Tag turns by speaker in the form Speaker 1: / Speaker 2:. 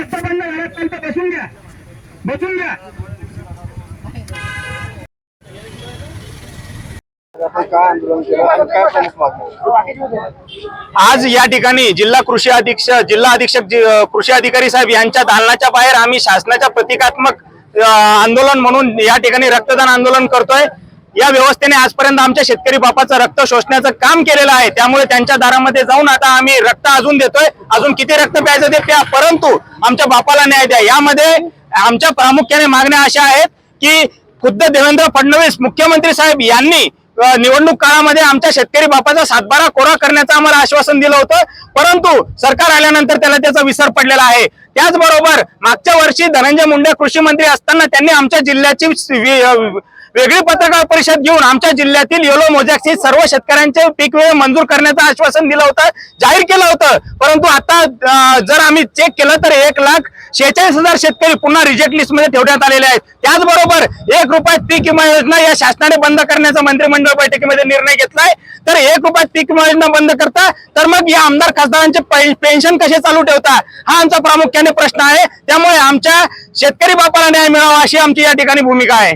Speaker 1: रस्ता बंद चालतं बसून घ्या. बसून घ्या.
Speaker 2: आज या ठिकाणी जिल्हा कृषी अधीक्षक जिल्हा अधीक्षक कृषी अधिकारी साहेब यांच्या दालनाच्या बाहेर आम्ही शासनाच्या प्रतिकात्मक आंदोलन म्हणून या ठिकाणी रक्तदान आंदोलन करतोय. या व्यवस्थेने आजपर्यंत आमच्या शेतकरी बापाचं रक्त शोषण्याचं काम केलेलं आहे. त्यामुळे त्यांच्या दारामध्ये जाऊन आता आम्ही रक्त अजून देतोय. अजून किती रक्त प्यायचं ते प्या. परंतु आमच्या बापाला न्याय द्या. यामध्ये आमच्या प्रामुख्याने मागण्या अशा आहेत की खुद्द देवेंद्र फडणवीस मुख्यमंत्री साहेब यांनी निवडणूक काळामध्ये आमच्या शेतकरी बापाचा सातबारा कोरा करण्याचं आम्हाला आश्वासन दिलं होतं. परंतु सरकार आल्यानंतर त्याला त्याचा विसर पडलेला आहे. त्याचबरोबर मागच्या वर्षी धनंजय मुंडे कृषी मंत्री असताना त्यांनी आमच्या जिल्ह्याची वेगळी पत्रकार परिषद घेऊन आमच्या जिल्ह्यातील येलो मोजॅक्सी सर्व शेतकऱ्यांचे पीक वेळ मंजूर करण्याचं आश्वासन दिलं होतं जाहीर केलं होतं. परंतु आता जर आम्ही चेक केलं तर एक लाख शेहेचाळीस हजार शेतकरी पुन्हा रिजेक्ट लिस्टमध्ये ठेवण्यात आलेले आहेत. त्याचबरोबर एक रुपयात पीक विमा योजना या शासनाने बंद करण्याचा मंत्रिमंडळ बैठकीमध्ये निर्णय घेतलाय. तर एक रुपयात पीक विमा योजना बंद करता तर मग या आमदार खासदारांचे पेन्शन कसे चालू ठेवता? हा आमचा प्रामुख्याने प्रश्न आहे. त्यामुळे आमच्या शेतकरी बापाला न्याय मिळावा अशी आमची या ठिकाणी भूमिका आहे.